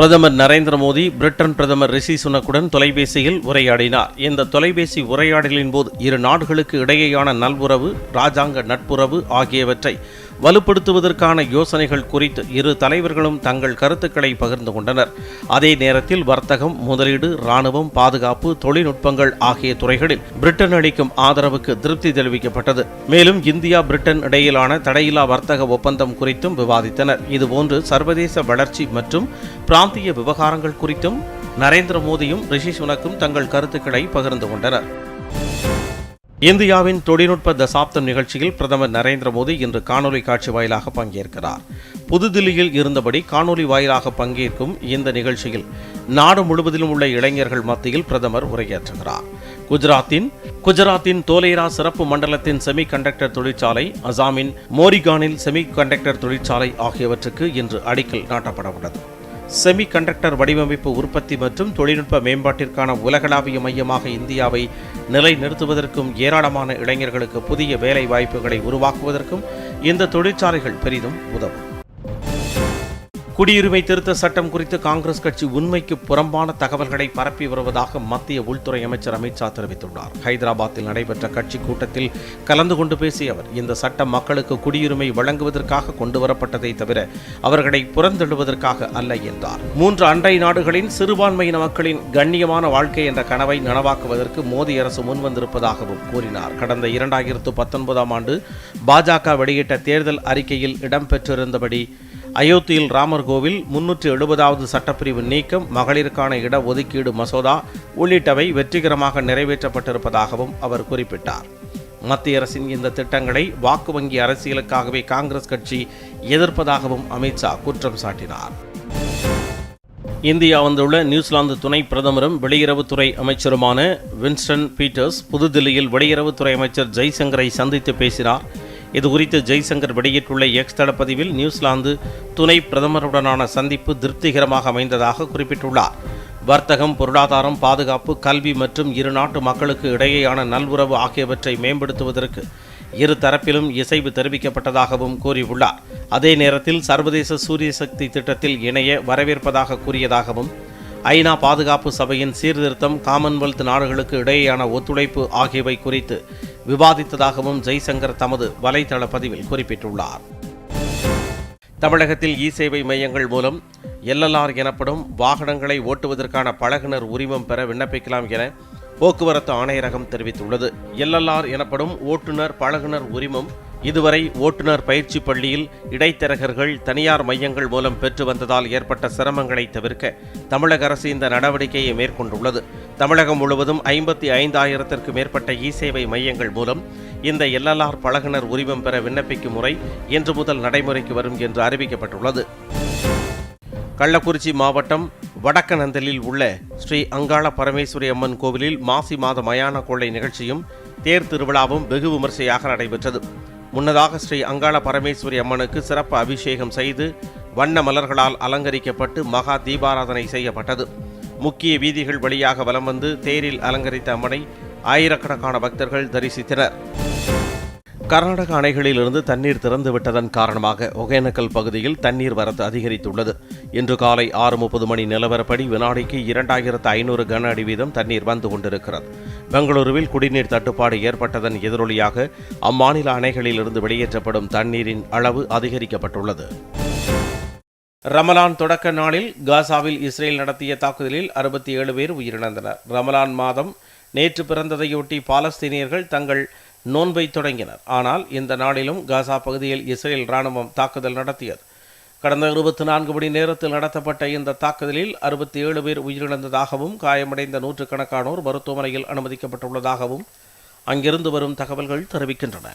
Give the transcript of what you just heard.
பிரதமர் நரேந்திர மோடி பிரிட்டன் பிரதமர் ரிஷி சுனக்குடன் தொலைபேசியில் உரையாடினார். இந்த தொலைபேசி உரையாடலின் போது இரு நாடுகளுக்கு இடையேயான நல்வுறவு ராஜாங்க நட்புறவு ஆகியவற்றை வலுப்படுத்துவதற்கான யோசனைகள் குறித்து இரு தலைவர்களும் தங்கள் கருத்துக்களை பகிர்ந்து கொண்டனர். அதே நேரத்தில் வர்த்தகம் முதலீடு ராணுவம் பாதுகாப்பு தொழில்நுட்பங்கள் ஆகிய துறைகளில் பிரிட்டன் அளிக்கும் ஆதரவுக்கு திருப்தி தெரிவிக்கப்பட்டது. மேலும் இந்தியா பிரிட்டன் இடையிலான தடையில்லா வர்த்தக ஒப்பந்தம் குறித்தும் விவாதித்தனர். இதுபோன்று சர்வதேச வளர்ச்சி மற்றும் பிராந்திய விவகாரங்கள் குறித்தும் நரேந்திர மோடியும் ரிஷி சுனக்கும் தங்கள் கருத்துக்களை பகிர்ந்து கொண்டனர். இந்தியாவின் தொழில்நுட்ப தசாப்தம் நிகழ்ச்சியில் பிரதமர் நரேந்திர மோடி இன்று காணொலி காட்சி வாயிலாக பங்கேற்கிறார். புதுதில்லியில் இருந்தபடி காணொலி வாயிலாக பங்கேற்கும் இந்த நிகழ்ச்சியில் நாடு முழுவதிலும் உள்ள இளைஞர்கள் மத்தியில் பிரதமர் உரையாற்றுகிறார். குஜராத்தின் குஜராத்தின் தோலேரா சிறப்பு மண்டலத்தின் செமி கண்டக்டர் தொழிற்சாலை அசாமின் மோரிகானில் செமி கண்டக்டர் தொழிற்சாலை ஆகியவற்றுக்கு இன்று அடிக்கல் நாட்டப்பட உள்ளது. செமி கண்டக்டர் வடிவமைப்பு உற்பத்தி மற்றும் தொழில்நுட்ப மேம்பாட்டிற்கான உலகளாவிய மையமாக இந்தியாவை நிலைநிறுத்துவதற்கும் ஏராளமான இளைஞர்களுக்கு புதிய வேலை வாய்ப்புகளை உருவாக்குவதற்கும் இந்த தொழிற்சாலைகள் பெரிதும் உதவும். குடியுரிமை திருத்த சட்டம் குறித்து காங்கிரஸ் கட்சி உண்மைக்கு புறம்பான தகவல்களை பரப்பி வருவதாக மத்திய உள்துறை அமைச்சர் அமித்ஷா தெரிவித்துள்ளார். ஹைதராபாத்தில் நடைபெற்ற கட்சி கூட்டத்தில் கலந்து கொண்டு பேசிய அவர் இந்த சட்டம் மக்களுக்கு குடியுரிமை வழங்குவதற்காக கொண்டுவரப்பட்டதை தவிர அவர்களை புறந்தள்ளுவதற்காக அல்ல என்றார். மூன்று அண்டை நாடுகளின் சிறுபான்மையின மக்களின் கண்ணியமான வாழ்க்கை என்ற கனவை நனவாக்குவதற்கு மோடி அரசு முன்வந்திருப்பதாகவும் கூறினார். கடந்த இரண்டாயிரத்து பத்தொன்பதாம் ஆண்டு பாஜக வெளியிட்ட தேர்தல் அறிக்கையில் இடம்பெற்றிருந்தபடி அயோத்தியில் ராமர் கோவில் முன்னூற்று எழுபதாவது சட்டப்பிரிவு நீக்கம் மகளிருக்கான இட ஒதுக்கீடு மசோதா உள்ளிட்டவை வெற்றிகரமாக நிறைவேற்றப்பட்டிருப்பதாகவும் அவர் குறிப்பிட்டார். மத்திய அரசின் இந்த திட்டங்களை வாக்கு வங்கி அரசியலுக்காகவே காங்கிரஸ் கட்சி எதிர்ப்பதாகவும் அமித்ஷா குற்றம் சாட்டினார். இந்தியா வந்துள்ள நியூசிலாந்து துணை பிரதமரும் வெளியுறவுத்துறை அமைச்சருமான வின்ஸ்டன் பீட்டர்ஸ் புதுதில்லியில் வெளியுறவுத்துறை அமைச்சர் ஜெய்சங்கரை சந்தித்து பேசினார். இதுகுறித்து ஜெய்சங்கர் வெளியிட்டுள்ள எக்ஸ் தளப்பதிவில் நியூசிலாந்து துணை பிரதமருடனான சந்திப்பு திருப்திகரமாக அமைந்ததாக குறிப்பிட்டுள்ளார். வர்த்தகம் பொருளாதாரம் பாதுகாப்பு கல்வி மற்றும் இரு நாட்டு மக்களுக்கு இடையேயான நல்உறவு ஆகியவற்றை மேம்படுத்துவதற்கு இரு தரப்பிலும் இசைவு தெரிவிக்கப்பட்டதாகவும் கூறியுள்ளார். அதே நேரத்தில் சர்வதேச சூரிய சக்தி திட்டத்தில் இணைய வரவேற்பதாக கூறியதாகவும் ஐநா பாதுகாப்பு சபையின் சீர்திருத்தம் காமன்வெல்த் நாடுகளுக்கு இடையேயான ஒத்துழைப்பு ஆகியவை குறித்து விவாதித்ததாகவும் ஜெய்சங்கர் தமது வலைதள பதிவில் குறிப்பிட்டுள்ளார். தமிழகத்தில் இ சேவை மையங்கள் மூலம் எல்எல்ஆர் எனப்படும் வாகனங்களை ஓட்டுவதற்கான பழகுனர் உரிமம் பெற விண்ணப்பிக்கலாம் என போக்குவரத்து ஆணையரகம் தெரிவித்துள்ளது. எல்எல்ஆர் எனப்படும் ஓட்டுநர் பழகுனர் உரிமம் இதுவரை ஓட்டுநர் பயிற்சி பள்ளியில் இடைத்தரகர்கள் தனியார் மையங்கள் மூலம் பெற்று வந்ததால் ஏற்பட்ட சிரமங்களை தவிர்க்க தமிழக அரசு இந்த நடவடிக்கையை மேற்கொண்டுள்ளது. தமிழகம் முழுவதும் ஐம்பத்தி ஐந்தாயிரத்திற்கு மேற்பட்ட இ சேவை மையங்கள் மூலம் இந்த எல்எல்ஆர் பழகுனர் உரிமம் பெற விண்ணப்பிக்கும் முறை இன்று முதல் நடைமுறைக்கு வரும் என்று அறிவிக்கப்பட்டுள்ளது. கள்ளக்குறிச்சி மாவட்டம் வடக்கநந்தலில் உள்ள ஸ்ரீ அங்காள பரமேஸ்வரி அம்மன் கோவிலில் மாசி மாத மயான கொள்ளை நிகழ்ச்சியும் தேர் திருவிழாவும் வெகு விமர்சையாக நடைபெற்றது. முன்னதாக ஸ்ரீ அங்காள பரமேஸ்வரி அம்மனுக்கு சிறப்பு அபிஷேகம் செய்து வண்ண மலர்களால் அலங்கரிக்கப்பட்டு மகா தீபாராதனை செய்யப்பட்டது. முக்கிய வீதிகள் வழியாக வலம் வந்து தேரில் அலங்கரித்த அம்மனை ஆயிரக்கணக்கான பக்தர்கள் தரிசித்தனர். கர்நாடக அணைகளிலிருந்து தண்ணீர் திறந்து விட்டதன் காரணமாக ஒகேனக்கல் பகுதியில் தண்ணீர் வரத்து அதிகரித்துள்ளது. இன்று காலை ஆறு முப்பது மணி நிலவரப்படி வினாடிக்கு இரண்டாயிரத்து ஐநூறு கன அடி வீதம் தண்ணீர் வந்து கொண்டிருக்கிறது. பெங்களூருவில் குடிநீர் தட்டுப்பாடு ஏற்பட்டதன் எதிரொலியாக அம்மாநில அணைகளிலிருந்து வெளியேற்றப்படும் தண்ணீரின் அளவு அதிகரிக்கப்பட்டுள்ளது. ரமலான் தொடக்க நாளில் காசாவில் இஸ்ரேல் நடத்திய தாக்குதலில் அறுபத்தி ஏழு பேர் உயிரிழந்தனர். ரமலான் மாதம் நேற்று பிறந்ததையொட்டி பாலஸ்தீனியர்கள் தங்கள் நோன்பை தொடங்கினர். ஆனால் இந்த நாளிலும் காசா பகுதியில் இஸ்ரேல் ராணுவம் தாக்குதல் நடத்தியது. கடந்த இருபத்தி நான்கு மணி நேரத்தில் நடத்தப்பட்ட இந்த தாக்குதலில் அறுபத்தி ஏழு பேர் உயிரிழந்ததாகவும் காயமடைந்த நூற்றுக்கணக்கானோர் மருத்துவமனையில் அனுமதிக்கப்பட்டுள்ளதாகவும் அங்கிருந்து வரும் தகவல்கள் தெரிவிக்கின்றன.